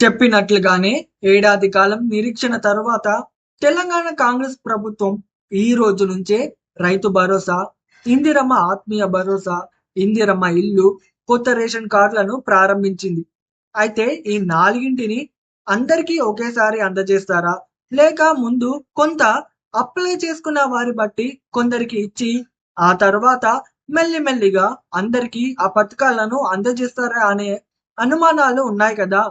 చెప్పినట్లుగానే ఏడాది కాలం నిరీక్షణ తర్వాత తెలంగాణ కాంగ్రెస్ ప్రభుత్వం ఈ రోజు నుంచే రైతు భరోసా ఇందిరమ్మ ఆత్మీయ భరోసా ఇందిరమ్మ ఇల్లు కొత్త రేషన్ కార్డులను ప్రారంభించింది. అయితే ఈ నాలుగింటిని అందరికీ ఒకేసారి అందజేస్తారా? లేక ముందు కొంత అప్లై చేసుకున్న వారి బట్టి కొందరికి ఇచ్చి ఆ తర్వాత మెల్లిమెల్లిగా అందరికీ ఆ పథకాలను అందజేస్తారా అనే అనుమానాలు ఉన్నాయి కదా?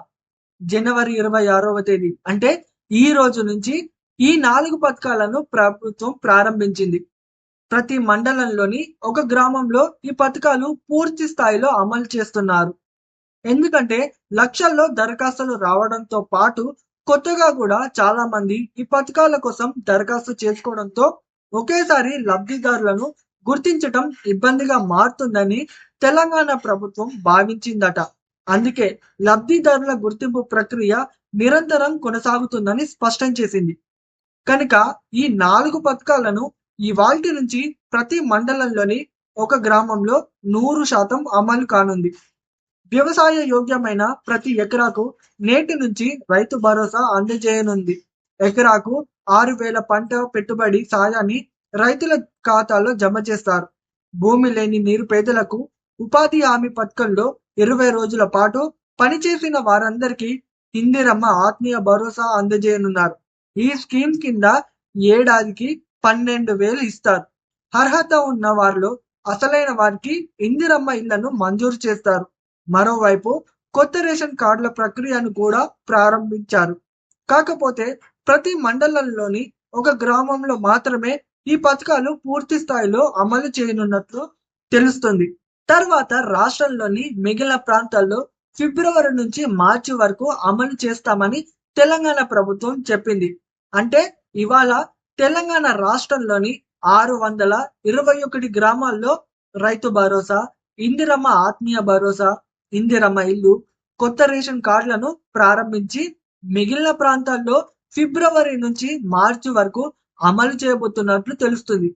జనవరి ఇరవై ఆరవ తేదీ. అంటే ఈ రోజు నుంచి ఈ నాలుగు పథకాలను ప్రభుత్వం ప్రారంభించింది. ప్రతి మండలంలోని ఒక గ్రామంలో ఈ పథకాలు పూర్తి స్థాయిలో అమలు చేస్తున్నారు. ఎందుకంటే లక్షల్లో దరఖాస్తులు రావడంతో పాటు కొత్తగా కూడా చాలా మంది ఈ పథకాల కోసం దరఖాస్తు చేసుకోవడంతో ఒకేసారి లబ్ధిదారులను గుర్తించటం ఇబ్బందిగా మారుతుందని తెలంగాణ ప్రభుత్వం భావించిందట. అందుకే లబ్ధిదారుల గుర్తింపు ప్రక్రియ నిరంతరం కొనసాగుతుందని స్పష్టం చేసింది. కనుక ఈ నాలుగు పథకాలను ఇవాల్టి నుంచి ప్రతి మండలంలోని ఒక గ్రామంలో నూరు శాతం అమలు కానుంది. వ్యవసాయ యోగ్యమైన ప్రతి ఎకరాకు నేటి నుంచి రైతు భరోసా అందజేయనుంది. ఎకరాకు ఆరు వేల పంట పెట్టుబడి సాయాన్ని రైతుల ఖాతాలో జమ చేస్తారు. భూమి లేని నిరుపేదలకు ఉపాధి హామీ పథకంలో ఇరవై రోజుల పాటు పనిచేసిన వారందరికీ ఇందిరమ్మ ఆత్మీయ భరోసా అందజేయనున్నారు. ఈ స్కీమ్ కింద ఏడాదికి పన్నెండు వేలు ఇస్తారు. అర్హత ఉన్న వారిలో అసలైన వారికి ఇందిరమ్మ ఇళ్ళను మంజూరు చేస్తారు. మరోవైపు కొత్త రేషన్ కార్డుల ప్రక్రియను కూడా ప్రారంభించారు. కాకపోతే ప్రతి మండలంలోని ఒక గ్రామంలో మాత్రమే ఈ పథకాలు పూర్తి స్థాయిలో అమలు చేయనున్నట్లు తెలుస్తుంది. తర్వాత రాష్ట్రంలోని మిగిలిన ప్రాంతాల్లో ఫిబ్రవరి నుంచి మార్చి వరకు అమలు చేస్తామని తెలంగాణ ప్రభుత్వం చెప్పింది. అంటే ఇవాళ తెలంగాణ రాష్ట్రంలోని ఆరు వందల ఇరవై ఒకటి గ్రామాల్లో రైతు భరోసా ఇందిరమ్మ ఆత్మీయ భరోసా ఇందిరమ్మ ఇల్లు కొత్త రేషన్ కార్డులను ప్రారంభించి మిగిలిన ప్రాంతాల్లో ఫిబ్రవరి నుంచి మార్చి వరకు అమలు చేయబోతున్నట్లు తెలుస్తుంది.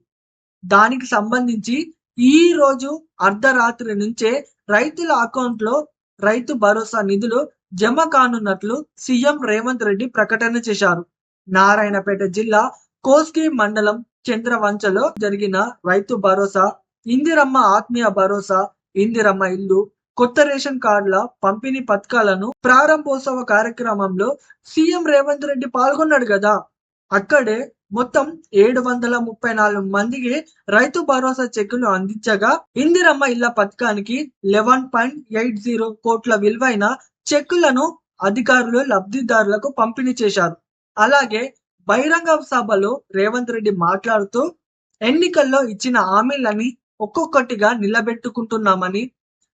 దానికి సంబంధించి ఈ రోజు అర్ధరాత్రి నుంచే రైతుల అకౌంట్లో రైతు భరోసా నిధులు జమ కానున్నట్లు సీఎం రేవంత్ రెడ్డి ప్రకటన చేశారు. నారాయణపేట జిల్లా కోస్గి మండలం చంద్రవంచలో జరిగిన రైతు భరోసా ఇందిరమ్మ ఆత్మీయ భరోసా ఇందిరమ్మ ఇల్లు కొత్త రేషన్ కార్డుల పంపిణీ పథకాలను ప్రారంభోత్సవ కార్యక్రమంలో సీఎం రేవంత్ రెడ్డి పాల్గొన్నాడు కదా. అక్కడే మొత్తం ఏడు వందల ముప్పై నాలుగు మందికి రైతు భరోసా చెక్కులు అందించగా ఇందిరమ్మ ఇళ్ళ పథకానికి లెవెన్ పాయింట్ ఎయిట్ జీరో కోట్ల విలువైన చెక్కులను అధికారులు లబ్ధిదారులకు పంపిణీ చేశారు. అలాగే బహిరంగ సభలో రేవంత్ రెడ్డి మాట్లాడుతూ ఎన్నికల్లో ఇచ్చిన హామీలని ఒక్కొక్కటిగా నిలబెట్టుకుంటున్నామని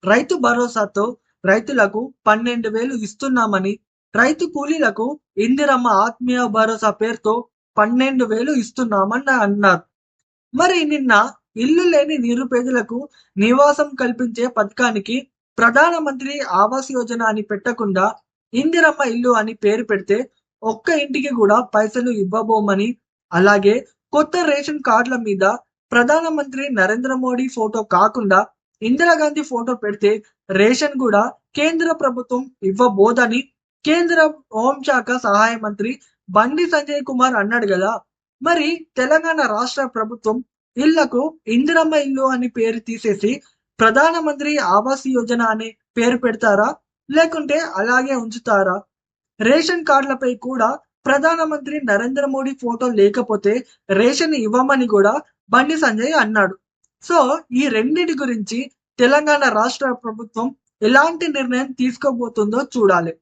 రైతు భరోసాతో రైతులకు పన్నెండు వేలు ఇస్తున్నామని రైతు కూలీలకు ఇందిరమ్మ ఆత్మీయ భరోసా పేరుతో పన్నెండు వేలు ఇస్తున్నామని అన్నారు. మరి నిన్న ఇల్లు లేని నిరుపేదలకు నివాసం కల్పించే పథకానికి ప్రధానమంత్రి ఆవాస్ యోజన అని పెట్టకుండా ఇందిరమ్మ ఇల్లు అని పేరు పెడితే ఒక్క ఇంటికి కూడా పైసలు ఇవ్వబోమని అలాగే కొత్త రేషన్ కార్డుల మీద ప్రధానమంత్రి నరేంద్ర మోడీ ఫోటో కాకుండా ఇందిరాగాంధీ ఫోటో పెడితే రేషన్ కూడా కేంద్ర ప్రభుత్వం ఇవ్వబోదని కేంద్ర హోంశాఖ సహాయ మంత్రి బండి సంజయ్ కుమార్ అన్నాడు కదా. మరి తెలంగాణ రాష్ట్ర ప్రభుత్వం ఇళ్ళకు ఇందిరమ్మ ఇల్లు అని పేరు తీసేసి ప్రధానమంత్రి ఆవాస్ యోజన అనే పేరు పెడతారా? లేకుంటే అలాగే ఉంచుతారా? రేషన్ కార్డులపై కూడా ప్రధానమంత్రి నరేంద్ర మోడీ ఫోటో లేకపోతే రేషన్ ఇవ్వమని కూడా బండి సంజయ్ అన్నాడు. సో ఈ రెండిటి గురించి తెలంగాణ రాష్ట్ర ప్రభుత్వం ఎలాంటి నిర్ణయం తీసుకోబోతుందో చూడాలి.